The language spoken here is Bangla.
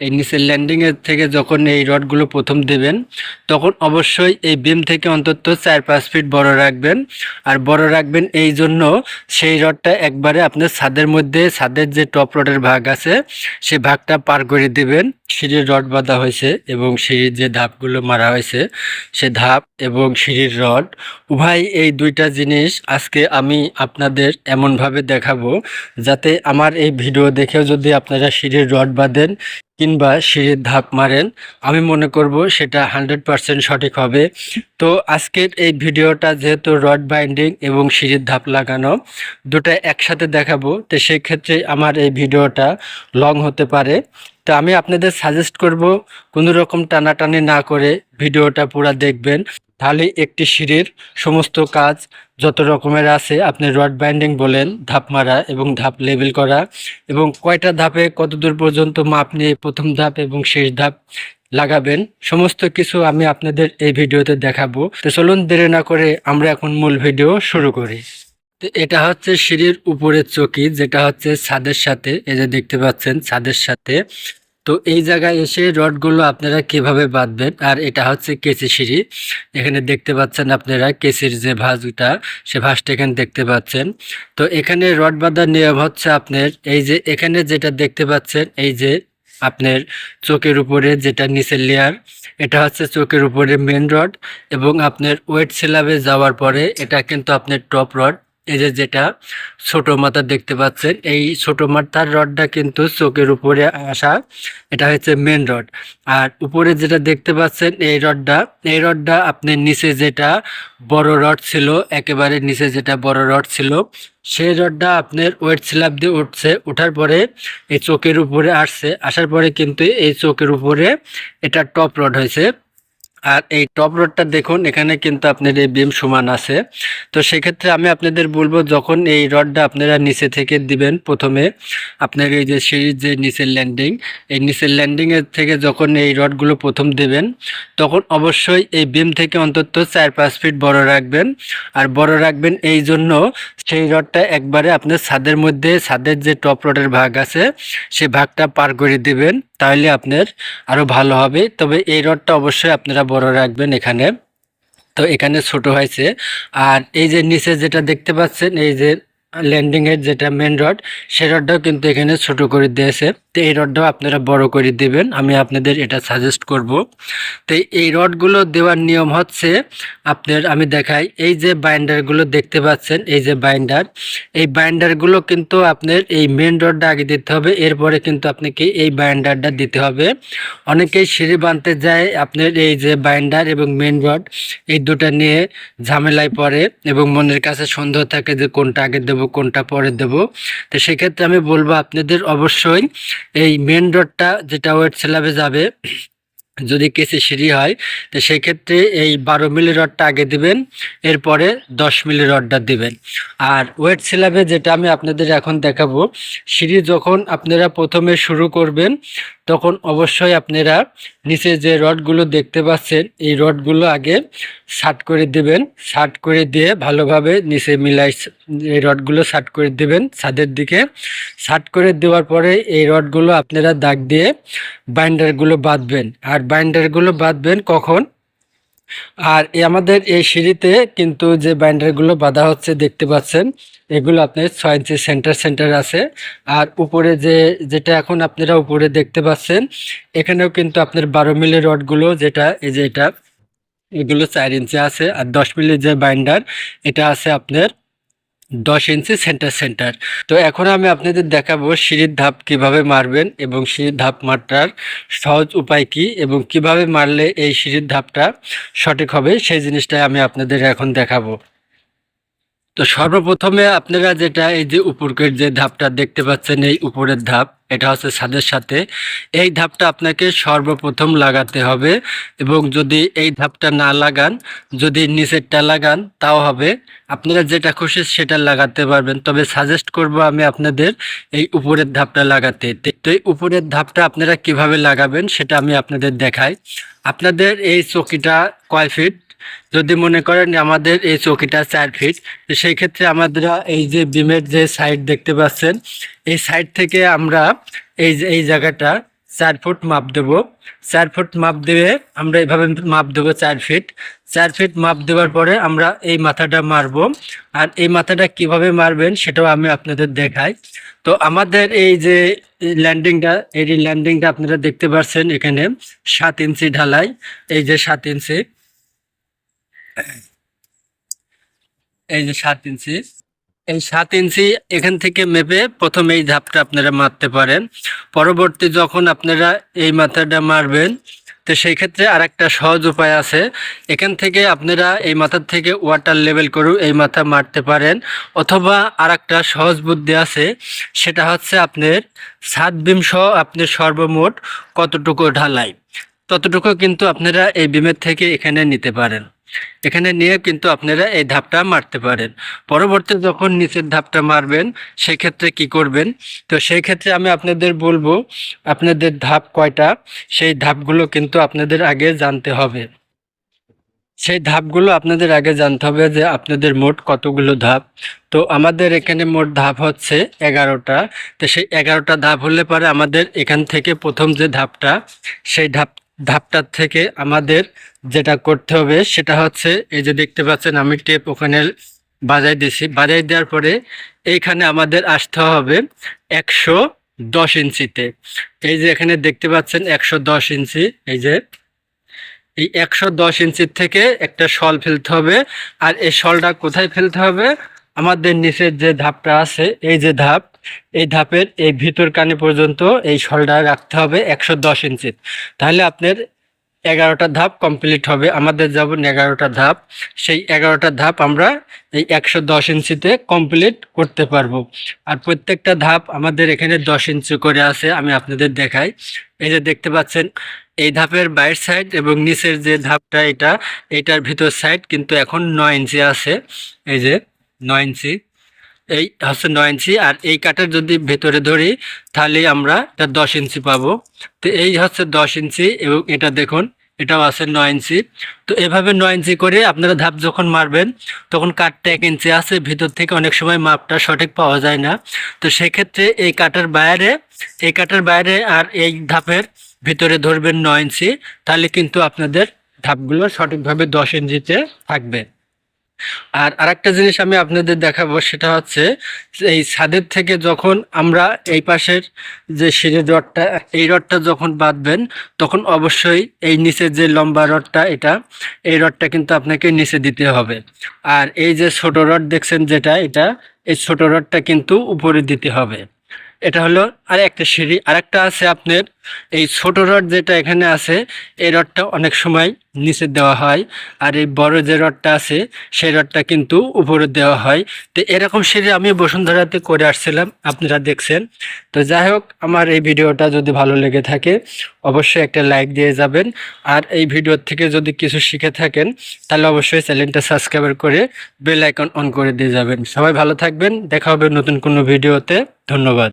এই নিচের ল্যান্ডিংয়ের থেকে যখন এই রডগুলো প্রথম দেবেন, তখন অবশ্যই এই বিম থেকে অন্তত চার পাঁচ ফিট বড় রাখবেন। আর বড় রাখবেন এই জন্য সেই রডটা একবারে আপনার ছাদের মধ্যে, ছাদের যে টপ রডের ভাগ আছে, সে ভাগটা পার করে দেবেন। সিঁড়ির রড বাঁধা হয়েছে এবং সিঁড়ির যে ধাপগুলো মারা হয়েছে, সে ধাপ এবং সিঁড়ির রড উভয় এই দুইটা জিনিস আজকে আমি আপনাদের এমনভাবে দেখাবো, যাতে আমার এই ভিডিও দেখেও যদি আপনারা সিঁড়ির রড বাঁধেন কিংবা সিঁড়ির ধাপ মারেন, আমি মনে করব সেটা হান্ড্রেড পারসেন্ট সঠিক হবে। তো আজকের এই ভিডিওটা যেহেতু রড বাইন্ডিং এবং সিঁড়ির ধাপ লাগানো, দুটা একসাথে দেখাবো, তো সেক্ষেত্রে আমার এই ভিডিওটা লং হতে পারে। তো আমি আপনাদের সাজেস্ট করব কোনো রকম টানাটানি না করে ভিডিওটা পুরো দেখবেন। তাহলে একটি সিঁড়ির সমস্ত কাজ যত রকমের আছে, আপনি রড বাইন্ডিং বলেন, ধাপ মারা এবং ধাপ লেবেল করা এবং কয়টা ধাপে কত দূর পর্যন্ত মাপ নিয়ে প্রথম ধাপ এবং শেষ ধাপ লাগাবেন, সমস্ত কিছু আমি আপনাদের এই ভিডিওতে দেখাবো। তো চলুন দেরি না করে আমরা এখন মূল ভিডিও শুরু করি। তো এটা হচ্ছে সিঁড়ির উপরের চকি, যেটা হচ্ছে ছাদের সাথে, এই যে দেখতে পাচ্ছেন, ছাদের সাথে তো এই জায়গায় এসে রডগুলো আপনারা কীভাবে বাঁধবেন? আর এটা হচ্ছে কেসি সিঁড়ি। এখানে দেখতে পাচ্ছেন আপনারা কেসির যে ভাঁজটা, সে ভাঁজটা এখানে দেখতে পাচ্ছেন। তো এখানে রড বাঁধার নিয়ম হচ্ছে আপনার, এই যে এখানে যেটা দেখতে পাচ্ছেন, এই যে আপনার চোখের উপরে যেটা নিচের লেয়ার এটা হচ্ছে চোখের উপরে মেন রড এবং আপনার ওয়েট স্ল্যাবে যাওয়ার পরে এটা কিন্তু আপনার টপ রড এই যে যেটা ছোট মাথা দেখতে পাচ্ছেন, এই ছোট মাথার রডটা কিন্তু চোখের উপরে আসা, এটা হচ্ছে মেন রড আর উপরে যেটা দেখতে পাচ্ছেন, এই রডটা এই রডটা আপনি নিচে যেটা বড় রড ছিল, একেবারে নিচে যেটা বড় রড ছিল, সেই রডটা আপনার ওয়েট স্ল্যাব দিয়ে উঠছে ওঠার পরে এই চোখের উপরে আসছে, আসার পরে কিন্তু এই চোখের উপরে এটা টপ রড হয়েছে। আর এই টপ রডটা দেখুন, এখানে কিন্তু আপনার এই বিম সমান আছে। তো সেক্ষেত্রে আমি আপনাদের বলব, যখন এই রডটা আপনারা নিচে থেকে দিবেন প্রথমে, আপনার এই যে সিঁড়ির যে নিচের ল্যান্ডিং এই নিচের ল্যান্ডিংয়ের থেকে যখন এই রডগুলো প্রথম দেবেন, তখন অবশ্যই এই বিম থেকে অন্তত চার পাঁচ ফিট বড় রাখবেন। আর বড় রাখবেন এই জন্য সেই রডটা একবারে আপনার ছাদের মধ্যে, ছাদের যে টপ রডের ভাগ আছে, সে ভাগটা পার করে দিবেন। তাহলে আপনার আরও ভালো হবে। তবে এই রডটা অবশ্যই আপনারা বড় রাখবেন এখানে। তো এখানে ছোট হয়েছে। আর এই যে নিচে যেটা দেখতে পাচ্ছেন, এই যে ল্যান্ডিং এর যেটা মেন রড সেই রডটাও কিন্তু এখানে ছোট করে দিয়েছে তো এই রডটাও আপনারা বড় করে দিবেন, আমি আপনাদের এটা সাজেস্ট করব। তো এই রডগুলো দেওয়ার নিয়ম হচ্ছে, আপনার আমি দেখাই, এই যে বাইন্ডারগুলো দেখতে পাচ্ছেন, এই যে বাইন্ডার এই বাইন্ডারগুলো কিন্তু আপনার এই মেন রডটা আগে দিতে হবে, এরপরে কিন্তু আপনাকে এই বাইন্ডারটা দিতে হবে। অনেকেই সিঁড়ি বানতে যায় আপনার এই যে বাইন্ডার এবং মেন রড এই দুটা নিয়ে ঝামেলায় পড়ে এবং মনের কাছে সন্দেহ থাকে যে কোনটা আগে দেবো কোনটা পরে দেব। তো সেক্ষেত্রে আমি বলব আপনাদের অবশ্যই এই মেন রডটা যেটা ওয়েট স্ল্যাবে যাবে, যদি কেসি সিঁড়ি হয়, তো সেক্ষেত্রে এই বারো মিলি রডটা আগে দিবেন, এরপরে দশ মিলি রডটা দিবেন। আর ওয়েট স্ল্যাবে যেটা আমি আপনাদের এখন দেখাবো, সিঁড়ি যখন আপনারা প্রথমে শুরু করবেন তখন অবশ্যই আপনারা নিচে যে রডগুলো দেখতে পাচ্ছেন, এই রডগুলো আগে শার্ট করে দিবেন। শার্ট করে দিয়ে ভালোভাবে নিচে মিলাই এই রডগুলো শার্ট করে দিবেন ছাদের দিকে। শার্ট করে দেওয়ার পরে এই রডগুলো আপনারা দাগ দিয়ে বাইন্ডারগুলো বাঁধবেন। আর বাইন্ডারগুলো বাঁধবেন কখন? আর আমাদের এই সিঁড়িতে কিন্তু যে বাইন্ডারগুলো বাঁধা হচ্ছে দেখতে পাচ্ছেন, এগুলো আপনার ছয় ইঞ্চি সেন্টার সেন্টার আছে। আর উপরে যে, যেটা এখন আপনারা উপরে দেখতে পাচ্ছেন, এখানেও কিন্তু আপনার বারো মিলি রডগুলো যেটা, এই যে এটা, এগুলো চার ইঞ্চি আছে। আর দশ মিলি যে বাইন্ডার এটা আছে আপনার দশ ইঞ্চি সেন্টার সেন্টার তো এখন আমি আপনাদের দেখাবো সিঁড়ির ধাপ কীভাবে মারবেন এবং সিঁড়ির ধাপ মারটার সহজ উপায় কি এবং কীভাবে মারলে এই সিঁড়ির ধাপটা সঠিক হবে সেই জিনিসটাই আমি আপনাদের এখন দেখাবো। তো সর্বপ্রথমে আপনারা যেটা এই যে উপরকের যে ধাপটা দেখতে পাচ্ছেন, এই উপরের ধাপ এটা হচ্ছে ছাদের সাথে। এই ধাপটা আপনাকে সর্বপ্রথম লাগাতে হবে এবং যদি এই ধাপটা না লাগান, যদি নিচেরটা লাগান, তাও হবে। আপনারা যেটা খুশি সেটা লাগাতে পারবেন। তবে সাজেস্ট করব আমি আপনাদের এই উপরের ধাপটা লাগাতে। তো এই উপরের ধাপটা আপনারা কীভাবে লাগাবেন সেটা আমি আপনাদের দেখাই। আপনাদের এই চকিটা কয় ফিট যদি মনে করেন আমাদের এই চৌকিটা চার ফিট তো সেই ক্ষেত্রে আমাদের এই যে বিমের যে সাইড দেখতে পাচ্ছেন, এই সাইড থেকে আমরা এই এই জায়গাটা চার ফুট মাপ দেবো। চার ফুট মাপ দেবে আমরা এভাবে মাপ দেবো চার ফিট চার ফিট মাপ দেওয়ার পরে আমরা এই মাথাটা মারবো। আর এই মাথাটা কীভাবে মারবেন সেটাও আমি আপনাদের দেখাই। তো আমাদের এই যে ল্যান্ডিংটা এই ল্যান্ডিংটা আপনারা দেখতে পাচ্ছেন এখানে সাত ইঞ্চি ঢালাই। এই যে সাত ইঞ্চি। এই যে সাত ইঞ্চি। এই সাত ইঞ্চি এখান থেকে মেপে প্রথম এই ধাপটা আপনারা মারতে পারেন। পরবর্তী যখন আপনারা এই মাথাটা মারবেন, তো সেই ক্ষেত্রে আর একটা সহজ উপায় আছে। এখান থেকে আপনারা এই মাথার থেকে ওয়াটার লেভেল করে এই মাথা মারতে পারেন। অথবা আর একটা সহজ বুদ্ধি আছে, সেটা হচ্ছে আপনার সাত বিম সহ আপনার সর্বমোট কতটুকু ঢালাই। ততটুকু কিন্তু আপনারা এই বিমের থেকে এখানে নিতে পারেন। এখানে নিয়ে কিন্তু আপনারা এই ধাপটা মারতে পারেন। পরবর্তী যখন নিচের ধাপটা মারবেন সেই ক্ষেত্রে কি করবেন? তো সেই ক্ষেত্রে আমি আপনাদের বলব, আপনাদের ধাপ কয়টা? সেই ধাপগুলো কিন্তু আপনাদের আগে জানতে হবে। সেই ধাপগুলো আপনাদের আগে জানতে হবে যে আপনাদের মোট কতগুলো ধাপ। তো আমাদের এখানে মোট ধাপ হচ্ছে এগারোটা। তো সেই এগারোটা ধাপ হলে পরে আমাদের এখান থেকে প্রথম যে ধাপটা, সেই ধাপ ধাপটার থেকে আমাদের যেটা করতে হবে সেটা হচ্ছে, এই যে দেখতে পাচ্ছেন আমি টেপ ওখানে বাজাই দিছি বাজাই দেওয়ার পরে এইখানে আমাদের আসতে হবে একশো দশ ইঞ্চিতে। এই যে এখানে দেখতে পাচ্ছেন একশো দশ ইঞ্চি, এই যে এই একশো দশ ইঞ্চির থেকে একটা শল ফেলতে হবে। আর এই শলটা কোথায় ফেলতে হবে? আমাদের নিচের যে ধাপটা আছে, এই যে ধাপ, এই ধাপের এই ভিতর কানে পর্যন্ত এই শলটা রাখতে হবে একশো দশ ইঞ্চি। তাহলে আপনার এগারোটা ধাপ কমপ্লিট হবে। আমাদের যেমন এগারোটা ধাপ। সেই এগারোটা ধাপ আমরা এই একশো দশ ইঞ্চিতে কমপ্লিট করতে পারব। আর প্রত্যেকটা ধাপ আমাদের এখানে দশ ইঞ্চি করে আছে, আমি আপনাদের দেখাই। এই যে দেখতে পাচ্ছেন, এই ধাপের বাইরের সাইড এবং নিচের যে ধাপটা এটা, এটার ভিতর সাইড কিন্তু এখন নয় ইঞ্চি আছে। এই যে নয় ইঞ্চি। এই হচ্ছে নয় ইঞ্চি, আর এই কাঠের যদি ভেতরে ধরি, তাহলে আমরা এটা দশ ইঞ্চি পাবো। তো এই হচ্ছে দশ ইঞ্চি এবং এটা দেখুন, এটাও আছে নয় ইঞ্চি। তো এভাবে নয় ইঞ্চি করে আপনারা ধাপ যখন মারবেন, তখন কাঠটা এক ইঞ্চি আছে, ভিতর থেকে অনেক সময় মাপটা সঠিক পাওয়া যায় না। তো সেক্ষেত্রে এই কাঠের বাইরে, এই কাঠের বাইরে আর এই ধাপের ভিতরে ধরবেন নয় ইঞ্চি, তাহলে কিন্তু আপনাদের ধাপগুলো সঠিকভাবে দশ ইঞ্চিতে থাকবে। আর আরেকটা জিনিস আমি আপনাদের দেখাবো, সেটা হচ্ছে এই ছাদের থেকে যখন আমরা এই পাশের যে সিঁড়ি রডটা, এই রডটা যখন বাঁধবেন, তখন অবশ্যই এই নিচের যে লম্বা রডটা, এটা, এই রডটা কিন্তু আপনাকে নিচে দিতে হবে। আর এই যে ছোট রড দেখছেন যেটা, এটা, এই ছোট রডটা কিন্তু উপরে দিতে হবে। এটা হলো আর একটা সিঁড়ি। আরেকটা আছে আপনার এই ছোট রড যেটা এখানে আছে, এই রডটা অনেক সময় নিচে দেওয়া হয়। আর এই বড় যে রডটা আছে, সেই রডটা কিন্তু উপরে দেওয়া হয়। তো এরকম সিঁড়ি আমি বসুন্ধরাতে করে আসছিলাম, আপনারা দেখছেন। তো যাই হোক, আমার এই ভিডিওটা যদি ভালো লেগে থাকে, অবশ্যই একটা লাইক দিয়ে যাবেন। আর এই ভিডিওর থেকে যদি কিছু শিখে থাকেন, তাহলে অবশ্যই চ্যানেলটা সাবস্ক্রাইব করে বেল আইকন অন করে দিয়ে যাবেন। সবাই ভালো থাকবেন, দেখা হবে নতুন কোনো ভিডিওতে। ধন্যবাদ।